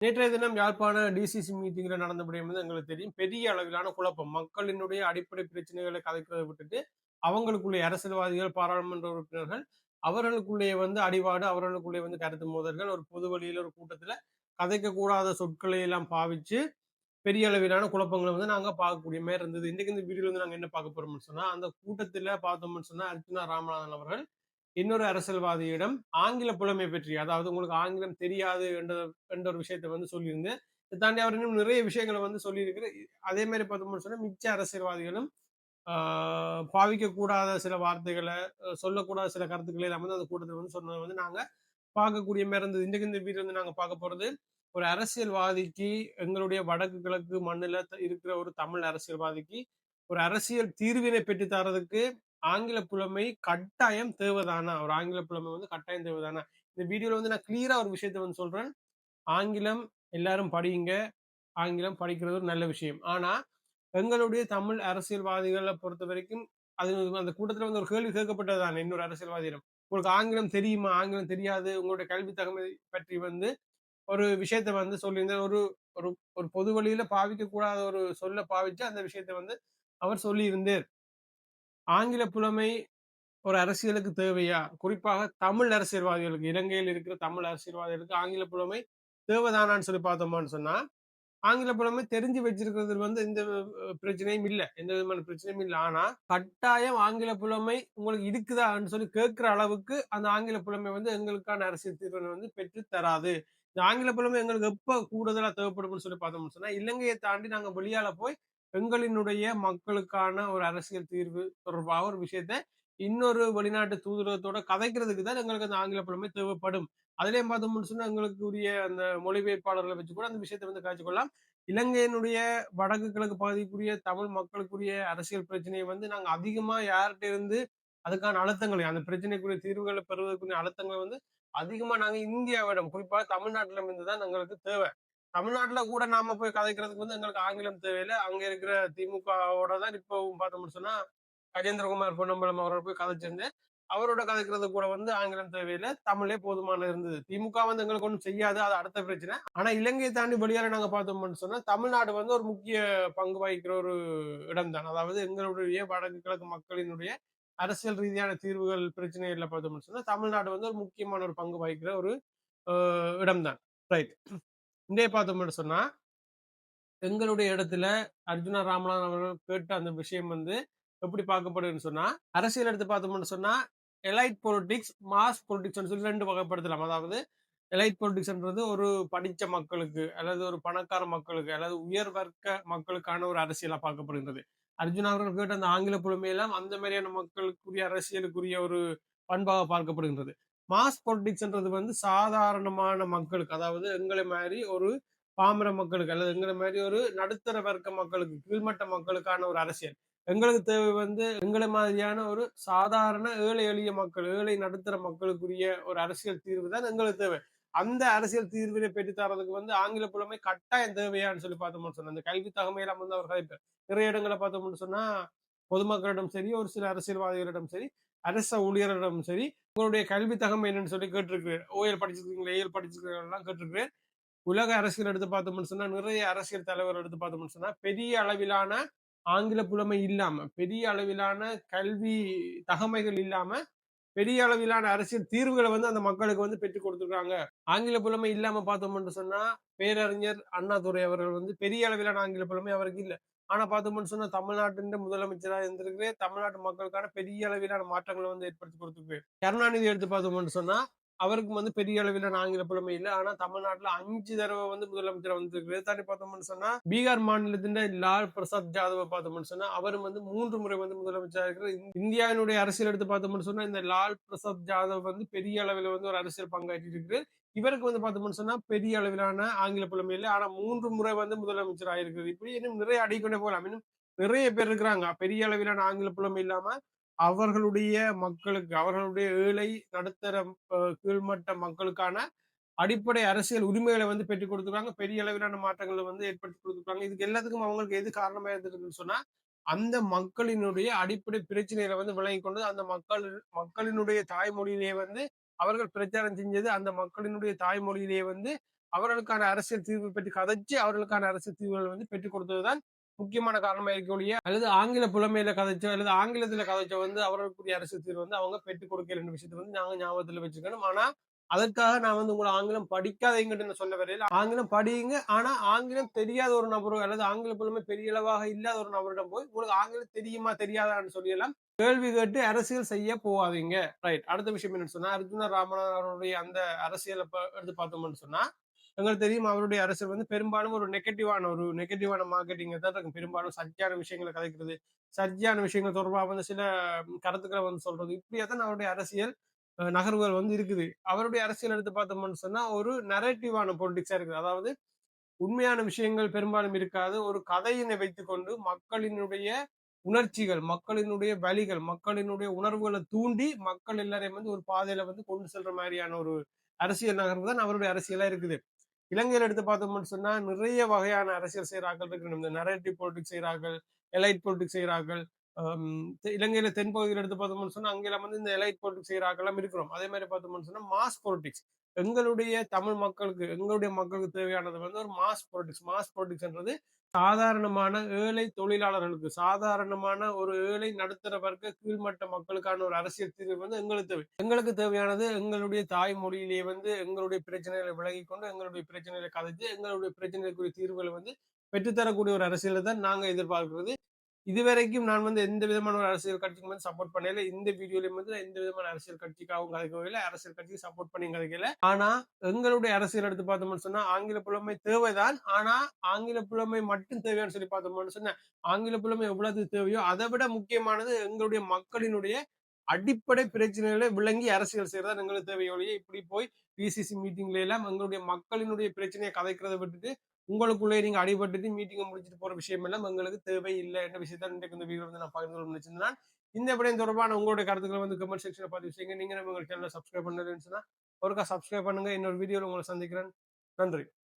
நேற்றைய தினம் யாழ்ப்பாண டிசிசி மீட்டிங்ல நடந்தபடி வந்து எங்களுக்கு தெரியும். பெரிய அளவிலான குழப்பம். மக்களினுடைய அடிப்படை பிரச்சனைகளை கதைக்கிறதை விட்டுட்டு அவங்களுக்குள்ளே அரசியல்வாதிகள் பாராளுமன்ற உறுப்பினர்கள் அவர்களுக்குள்ளேயே வந்து அடிபாடு அவர்களுக்குள்ளே வந்து கருத்து மோதல்கள் ஒரு பொது வழியில் ஒரு கூட்டத்தில் கதைக்க கூடாத சொற்களை எல்லாம் பாவிச்சு பெரிய அளவிலான குழப்பங்களை வந்து நாங்கள் பார்க்கக்கூடிய மாதிரி இருந்தது. இன்றைக்கு இந்த வீடியோ வந்து நாங்கள் என்ன பார்க்க போறோம்னு சொன்னால் அந்த கூட்டத்தில் பார்த்தோம்னு சொன்னால் அர்ச்சனா ராமநாதன் அவர்கள் இன்னொரு அரசியல்வாதியிடம் ஆங்கில புலமை பற்றி அதாவது உங்களுக்கு ஆங்கிலம் தெரியாது என்ற என்ற ஒரு விஷயத்த வந்து சொல்லியிருந்து இது தாண்டி அவர் இன்னும் நிறைய விஷயங்களை வந்து சொல்லியிருக்கிற அதே மாதிரி பார்த்தோம்னு சொன்னால் மிச்ச அரசியல்வாதிகளும் பாவிக்கக்கூடாத பாவிக்க கூடாத சில வார்த்தைகளை சொல்லக்கூடாத சில கருத்துக்களை எல்லாம் வந்து அந்த கூட்டத்தில் வந்து சொன்னதை வந்து நாங்கள் பார்க்கக்கூடிய மாதிரி இருந்தது. இன்றைக்கு இந்த வீடு வந்து நாங்கள் பார்க்க போகிறது ஒரு அரசியல்வாதிக்கு எங்களுடைய வடக்கு கிழக்கு மண்ணில் இருக்கிற ஒரு தமிழ் அரசியல்வாதிக்கு ஒரு அரசியல் தீர்வினை பெற்று தரதுக்கு ஆங்கில புலமை கட்டாயம் தேவைதானா? ஒரு ஆங்கில புலமை வந்து கட்டாயம் தேவைதானா? இந்த வீடியோல வந்து நான் கிளியரா ஒரு விஷயத்த வந்து சொல்றேன். ஆங்கிலம் எல்லாரும் படியுங்க. ஆங்கிலம் படிக்கிறது ஒரு நல்ல விஷயம். ஆனா எங்களுடைய தமிழ் அரசியல்வாதிகளை பொறுத்த வரைக்கும் அது அந்த கூட்டத்துல வந்து ஒரு கேள்வி கேட்கப்பட்டதுதான் இன்னொரு அரசியல்வாதியிடம். உங்களுக்கு ஆங்கிலம் தெரியுமா? ஆங்கிலம் தெரியாது. உங்களுடைய கல்வி தகமை பற்றி வந்து ஒரு விஷயத்த வந்து சொல்லியிருந்த ஒரு ஒரு ஒரு பொது வழியில பாவிக்க கூடாத ஒரு சொல்ல பாவிச்சு அந்த விஷயத்த வந்து அவர் சொல்லியிருந்தார் ஆங்கில புலமை ஒரு அரசியலுக்கு தேவையா? குறிப்பாக தமிழ் அரசியல்வாதிகளுக்கு இலங்கையில் இருக்கிற தமிழ் அரசியல்வாதிகளுக்கு ஆங்கில புலமை தேவைதானான்னு சொல்லி பார்த்தோமான்னு சொன்னா ஆங்கில புலமை தெரிஞ்சு வச்சிருக்கிறது வந்து எந்த பிரச்சனையும் இல்லை. எந்த விதமான பிரச்சனையும் இல்லை. ஆனா கட்டாயம் ஆங்கில புலமை உங்களுக்கு இருக்குதான்னு சொல்லி கேட்கிற அளவுக்கு அந்த ஆங்கில புலமை வந்து எங்களுக்கான அரசியல் தீர்வனை வந்து பெற்று தராது. இந்த ஆங்கில புலமை எங்களுக்கு எப்ப கூடுதலா தேவைப்படும்னு சொல்லி பார்த்தோம்னு சொன்னா இலங்கையை தாண்டி நாங்க வெளியால போய் எங்களினுடைய மக்களுக்கான ஒரு அரசியல் தீர்வு தொடர்பாக ஒரு விஷயத்த இன்னொரு வெளிநாட்டு தூதரகத்தோட கதைக்கிறதுக்கு தான் எங்களுக்கு அந்த ஆங்கில புலமை தேவைப்படும். அதுலயும் பார்த்தோம்னு சொன்னா எங்களுக்கு உரிய அந்த மொழிபெயர்ப்பாளர்களை வச்சு கூட அந்த விஷயத்தை வந்து காய்ச்சிக்கொள்ளலாம் இலங்கையினுடைய வடக்கு கிழக்கு பகுதிக்குரிய தமிழ் மக்களுக்குரிய அரசியல் பிரச்சனையை வந்து நாங்க அதிகமா யார்கிட்ட இருந்து அதுக்கான அழுத்தங்களை அந்த பிரச்சனைக்குரிய தீர்வுகளை பெறுவதற்குரிய அழுத்தங்களை வந்து அதிகமா நாங்க இந்தியாவிடம் குறிப்பாக தமிழ்நாட்டில இருந்து தான் எங்களுக்கு தேவை. தமிழ்நாட்டுல கூட நாம போய் கதைக்கிறதுக்கு வந்து எங்களுக்கு ஆங்கிலம் தேவையில்லை. அங்க இருக்கிற திமுகவோட தான் இப்பவும் பார்த்தோம்னு சொன்னா கஜேந்திரகுமார் பொன்னம்பலம் அவரோட போய் கதைச்சிருந்தேன். அவரோட கதைக்கிறது கூட வந்து ஆங்கிலம் தேவையில்லை. தமிழே போதுமான இருந்தது. திமுக வந்து எங்களுக்கு ஒன்றும் செய்யாது. அது அடுத்த பிரச்சனை. ஆனா இலங்கையை தாண்டி வெளியால நாங்க பார்த்தோம்னு சொன்னா தமிழ்நாடு வந்து ஒரு முக்கிய பங்கு வகிக்கிற ஒரு இடம் தான் அதாவது எங்களுடைய வடக்கு கிழக்கு மக்களினுடைய அரசியல் ரீதியான தீர்வுகள் பிரச்சனைகள்ல பார்த்தோம்னு சொன்னா தமிழ்நாடு வந்து ஒரு முக்கியமான ஒரு பங்கு வகிக்கிற ஒரு இடம் தான் ரைட் இன்றைய பார்த்தோம்னு சொன்னா எங்களுடைய இடத்துல அர்ஜுனா ராமநாதன் அவர்கள் கேட்ட அந்த விஷயம் வந்து எப்படி பார்க்கப்படுதுன்னு சொன்னா அரசியல் எடுத்து பார்த்தோம்னு சொன்னா எலைட் பொலிட்டிக்ஸ் மாஸ் பொலிட்டிக்ஸ்னு சொல்லி ரெண்டு வகைப்படுத்தலாம். அதாவது எலைட் பொலிட்டிக்ஸ்ன்றது ஒரு படித்த மக்களுக்கு அல்லது ஒரு பணக்கார மக்களுக்கு அல்லது உயர் வர்க்க மக்களுக்கான ஒரு அரசியலாக பார்க்கப்படுகின்றது. அர்ஜுனா அவர்கள் கேட்ட அந்த ஆங்கில புலமையெல்லாம் அந்த மாதிரியான மக்களுக்குரிய அரசியலுக்குரிய ஒரு பண்பாக பார்க்கப்படுகின்றது. மாஸ் பொலிட்டிக்ஸ்ன்றது வந்து சாதாரணமான மக்களுக்கு அதாவது எங்களை மாதிரி ஒரு பாமர மக்களுக்கு அல்லது எங்களை மாதிரி ஒரு நடுத்தர வர்க்க மக்களுக்கு கீழ்மட்ட மக்களுக்கான ஒரு அரசியல். எங்களுக்கு தேவை வந்து எங்களை மாதிரியான ஒரு சாதாரண ஏழை எளிய மக்கள் ஏழை நடுத்தர மக்களுக்குரிய ஒரு அரசியல் தீர்வு தான் எங்களுக்கு தேவை. அந்த அரசியல் தீர்வினை பெற்று தரதுக்கு வந்து ஆங்கில புலமை கட்டாயம் தேவையான்னு சொல்லி பார்த்தோம்னு சொன்னா அந்த கல்வி தகமையெல்லாம் வந்து அவர் கதைப்பார் நிறைய இடங்களை பார்த்தோம்னு சொன்னா பொதுமக்களிடம் சரி ஒரு சில அரசியல்வாதிகளிடம் சரி அரச ஊழியர்களிடம் சரி உங்களுடைய கல்வி தகமை என்னன்னு சொல்லி கேட்டிருக்கிறேன். ஓஎல் படிச்சிருக்கீங்களா ஏஎல் படிச்சிருக்கீங்களா கேட்டிருக்கிறேன். உலக அரசியல் எடுத்து பார்த்தோம்னு சொன்னா நிறைய அரசியல் தலைவர் எடுத்து பார்த்தோம்னு சொன்னா பெரிய அளவிலான ஆங்கில புலமை இல்லாம பெரிய அளவிலான கல்வி தகமைகள் இல்லாம பெரிய அளவிலான அரசியல் தீர்வுகளை வந்து அந்த மக்களுக்கு வந்து பெற்றுக் கொடுத்துருக்காங்க. ஆங்கில புலமை இல்லாம பார்த்தோம்னு சொன்னா பேரறிஞர் அண்ணாதுரை அவர்கள் வந்து பெரிய அளவிலான ஆங்கில புலமை அவருக்கு இல்லை. ஆனா பார்த்தோம்னு சொன்னா தமிழ்நாட்டின் முதலமைச்சராக இருந்திருக்கு தமிழ்நாட்டு மக்களுக்கான பெரிய அளவிலான மாற்றங்களை வந்து ஏற்படுத்தி கொடுத்துருக்கு. கருணாநிதி எடுத்து பார்த்தோம்னு சொன்னா அவருக்கு வந்து பெரிய அளவில் ஆங்கில புலமை இல்லை. ஆனா தமிழ்நாட்டுல அஞ்சு தடவை வந்து முதலமைச்சர் வந்திருக்கிறது தாண்டி பார்த்தோம்னு சொன்னா பீகார் மாநிலத்தின் லால் பிரசாத் ஜாதவ பார்த்தோம்னு சொன்னா அவரும் வந்து மூன்று முறை வந்து முதலமைச்சர் இருக்கிற இந்தியாவினுடைய அரசியல் எடுத்து பார்த்தோம்னு சொன்னா இந்த லால் பிரசாத் ஜாதவ் வந்து பெரிய அளவில் வந்து ஒரு அரசியல் பங்காற்றி இருக்கு இவருக்கு வந்து பார்த்தோம்னு சொன்னா பெரிய அளவிலான ஆங்கில புலமை இல்லை. ஆனா மூன்று முறை வந்து முதலமைச்சர் ஆயிருக்கிறது இப்படி இன்னும் நிறைய அடிக்கொண்டே போகலாம். இன்னும் நிறைய பேர் இருக்கிறாங்க. பெரிய அளவிலான ஆங்கில புலமை இல்லாம அவர்களுடைய மக்களுக்கு அவர்களுடைய ஏழை நடுத்தர கீழ்மட்ட மக்களுக்கான அடிப்படை அரசியல் உரிமைகளை வந்து பெற்றுக் கொடுத்துருக்காங்க. பெரிய அளவிலான மாற்றங்களை வந்து ஏற்படுத்தி கொடுத்துருக்காங்க. இதுக்கு எல்லாத்துக்கும் அவங்களுக்கு எது காரணமா இருந்திருக்குன்னு சொன்னா அந்த மக்களினுடைய அடிப்படை பிரச்சனைகளை வந்து விளங்கி கொண்டு அந்த மக்கள் மக்களினுடைய தாய்மொழியிலேயே வந்து அவர்கள் பிரச்சாரம் செஞ்சது அந்த மக்களினுடைய தாய்மொழியிலேயே வந்து அவர்களுக்கான அரசியல் தீர்வு பற்றி கதைச்சு அவர்களுக்கான அரசியல் தீர்வுகள் வந்து பெற்றுக் கொடுத்ததுதான் முக்கியமான காரணமா இருக்க ஒழிய அல்லது ஆங்கில புலமையில கதைச்சோ அல்லது ஆங்கிலத்துல கதைச்சோ வந்து அவர்களுக்குரிய அரசு தீர்வு வந்து அவங்க பெற்றுக் கொடுக்கல விஷயத்தை வந்து நாங்க ஞாபகத்துல வச்சுக்கணும். ஆனா அதற்காக நான் வந்து உங்களை ஆங்கிலம் படிக்காதீங்கன்னு நான் சொல்ல வரையில ஆங்கிலம் படியுங்க. ஆனா ஆங்கிலம் தெரியாத ஒரு நபரோ அல்லது ஆங்கில புலமை பெரிய அளவாக இல்லாத ஒரு நபரிடம் போய் உங்களுக்கு ஆங்கிலம் தெரியுமா தெரியாதான்னு சொல்லலாம் கேள்வி கேட்டு அரசியல் செய்ய போகாதீங்க. ரைட் அடுத்த விஷயம் என்னன்னு சொன்னா அர்ஜுன ராமநாதன் அவருடைய அந்த அரசியலை எடுத்து பார்த்தோம்னு சொன்னா எங்களுக்கு தெரியும் அவருடைய அரசியல் வந்து பெரும்பாலும் ஒரு நெகட்டிவான ஒரு நெகட்டிவான மார்க்கெட்டிங் தான் இருக்கும். பெரும்பாலும் சர்ச்சையான விஷயங்களை கதைக்கிறது சர்ச்சையான விஷயங்கள் தொடர்பாக வந்து சில கருத்துக்களை வந்து சொல்றது இப்படியே தான் அவருடைய அரசியல் நகர்வுகள் வந்து இருக்குது. அவருடைய அரசியல் எடுத்து பார்த்தோம்னு சொன்னா ஒரு நரேட்டிவான பொலிட்டிக்ஸா இருக்குது. அதாவது உண்மையான விஷயங்கள் பெரும்பாலும் இருக்காது. ஒரு கதையினை வைத்துக்கொண்டு மக்களினுடைய உணர்ச்சிகள் மக்களினுடைய வலிகள் மக்களினுடைய உணர்வுகளை தூண்டி மக்கள் எல்லாரையும் வந்து ஒரு பாதையில வந்து கொண்டு செல்ற மாதிரியான ஒரு அரசியல் நகர்வு தான் அவருடைய அரசியலா இருக்குது. இலங்கையில் எடுத்து பார்த்தோம்னு சொன்னா நிறைய வகையான அரசியல் செய்கிறார்கள் இருக்கணும் இந்த நரேட்டிவ் பொலிட்டிக்ஸ் செய்கிறார்கள் எலைட் பொலிட்டிக்ஸ் செய்கிறார்கள் இலங்கையில தென்பகுதியில் எடுத்து பார்த்தோம்னு சொன்னா அங்கெல்லாம் வந்து இந்த எலைட் பொலிட்டிக்ஸ் செய்கிறார்கள் இருக்கிறோம். அதே மாதிரி பார்த்தோம்னு சொன்னா மாஸ் பொலிட்டிக்ஸ் எங்களுடைய தமிழ் மக்களுக்கு எங்களுடைய மக்களுக்கு தேவையானது வந்து ஒரு மாஸ் பொலிட்டிக்ஸ் மாஸ் பொலிட்டிக்ஸ்ன்றது சாதாரணமான ஏழை தொழிலாளர்களுக்கு சாதாரணமான ஒரு ஏழை நடுத்தர வர்க்க கீழ்மட்ட மக்களுக்கான ஒரு அரசியல் தீர்வு வந்து எங்களுக்கு தேவை. எங்களுக்கு தேவையானது எங்களுடைய தாய்மொழியிலேயே வந்து எங்களுடைய பிரச்சனைகளை விலகி கொண்டு எங்களுடைய பிரச்சனைகளை கதைச்சு எங்களுடைய பிரச்சனைக்குரிய தீர்வுகளை வந்து பெற்றுத்தரக்கூடிய ஒரு அரசியலை தான் நாங்கள் எதிர்பார்க்கிறது. இதுவரைக்கும் நான் வந்து எந்த விதமான ஒரு அரசியல் கட்சிக்கு வந்து சப்போர்ட் பண்ணல. இந்த வீடியோலயும் வந்து எந்த விதமான அரசியல் கட்சிக்காகவும் கதைக்கவில்லை அரசியல் கட்சிக்கு சப்போர்ட் பண்ணி கதைக்கல ஆனா எங்களுடைய அரசியல் எடுத்து பார்த்தோம்னு சொன்னா ஆங்கில புலமை தேவைதான். ஆனா ஆங்கில புலமை மட்டும் தேவையான்னு சொல்லி பார்த்தோம்னு சொன்னா ஆங்கில புலமை எவ்வளவு தேவையோ அதை விட முக்கியமானது எங்களுடைய மக்களினுடைய அடிப்படை பிரச்சனைகளை விளங்கி அரசியல் செய்யறதா எங்களுக்கு தேவையோடைய இப்படி போய் பிசிசி மீட்டிங்ல எல்லாம் எங்களுடைய மக்களினுடைய பிரச்சனையை கதைக்கிறத விட்டுட்டு உங்களுக்குள்ளே நீங்க அடிபட்டுட்டு மீட்டிங்கை முடிச்சுட்டு போற விஷயம் எல்லாம் எங்களுக்கு தேவை இல்லை. என்ற விஷயத்த இன்றைக்கு இந்த வீடியோ வந்து நான் பகிர்ந்து கொள்ள நினைச்சிருந்தேன் இந்த விடயம் தொடர்பான உங்களுடைய கருத்துக்களை வந்து கமெண்ட் செக்ஷனில் பார்த்து விஷயங்க நீங்க நம்ம சேனலை சப்ஸ்கிரைப் பண்ணுறதுன்னு சொன்னா ஒருக்கா சப்ஸ்கிரைப் பண்ணுங்க. இன்னொரு வீடியோவில் உங்களை சந்திக்கிறேன். நன்றி.